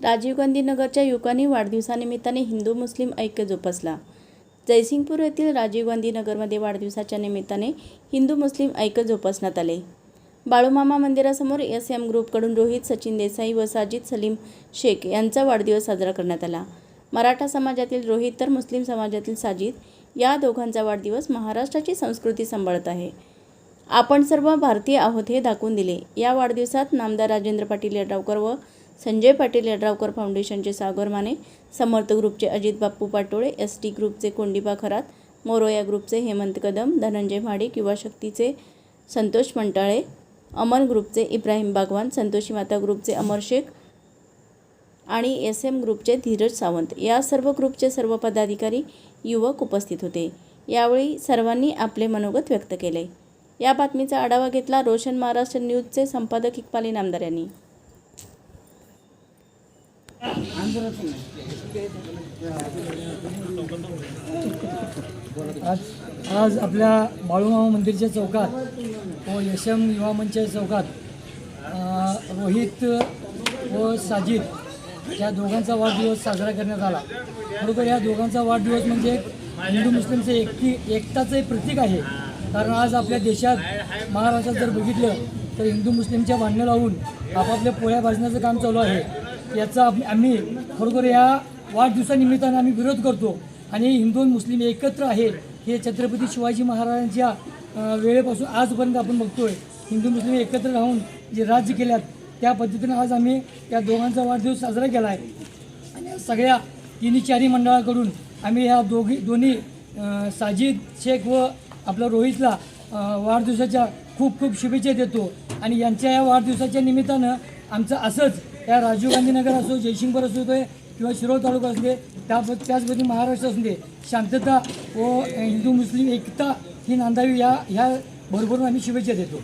राजीव गांधी नगरच्या युवकांनी वाढदिवसानिमित्ताने हिंदू मुस्लिम ऐक्य जोपासला. जयसिंगपूर येथील राजीव गांधी नगरमध्ये वाढदिवसाच्या निमित्ताने हिंदू मुस्लिम ऐक्य जोपासण्यात आले. बाळूमामा मंदिरासमोर एस एम ग्रुपकडून रोहित सचिन देसाई व साजिद सलीम शेख यांचा वाढदिवस साजरा करण्यात आला. मराठा समाजातील रोहित तर मुस्लिम समाजातील साजिद या दोघांचा वाढदिवस महाराष्ट्राची संस्कृती सांभाळत आहे. आपण सर्व भारतीय आहोत हे दाखवून दिले. या वाढदिवसात नामदार राजेंद्र पाटील यड्रावकर व संजय पाटील यड्रावकर फाउंडेशनचे सागर माने समर्थ ग्रुपचे अजित बाप्पू पाटोळे एस टी ग्रुपचे कोंडीबा खरात मोरोया ग्रुपचे हेमंत कदम धनंजय भाडे किंवा शक्तीचे संतोष मंटाळे अमन ग्रुपचे इब्राहिम बागवान संतोषी माता ग्रुपचे अमर शेख आणि एस एम ग्रुपचे धीरज सावंत. या सर्व ग्रुपचे सर्व पदाधिकारी युवक उपस्थित होते. यावेळी सर्वांनी आपले मनोगत व्यक्त केले. या बातमीचा आढावा घेतला रोशन महाराष्ट्र न्यूजचे संपादक इक्बाली नामदार यांनी. आज आज आपल्या बाळूमामा मंदिरच्या चौकात व यशम युवा मंचच्या चौकात रोहित व साजिद या दोघांचा वाढदिवस साजरा करण्यात आला. बरोबर या दोघांचा वाढदिवस म्हणजे हिंदू मुस्लिमचं एकटी एकताचं एक प्रतीक आहे. कारण आज आपल्या देशात महाराष्ट्रात जर बघितलं तर हिंदू मुस्लिमच्या भांडणं लावून आपापल्या पोळ्या भाजण्याचं काम चालू आहे. याचा आम्ही खरोखर या वाढदिवसानिमित्तानं आम्ही विरोध करतो. आणि हिंदू आणि मुस्लिम एकत्र आहे हे छत्रपती शिवाजी महाराजांच्या वेळेपासून आजपर्यंत आपण बघतोय. हिंदू मुस्लिम एकत्र राहून जे राज्य केल्यात त्या पद्धतीनं आज आम्ही या दोघांचा वाढदिवस साजरा केला आहे आणि सगळ्या तिन्ही चारी मंडळाकडून आम्ही ह्या दोघी दोन्ही साजिद शेख व आपला रोहितला वाढदिवसाच्या खूप खूप शुभेच्छा देतो. आणि यांच्या या वाढदिवसाच्या निमित्तानं आमचं असंच या राजीव गांधी नगर असो जयसिंगपूर असू दे किंवा शिरोळ तालुका असू दे त्या त्याच महाराष्ट्र असू दे शांतता व हिंदू मुस्लिम एकता ही नांदावी या ह्या भरभरून आम्ही शुभेच्छा देतो.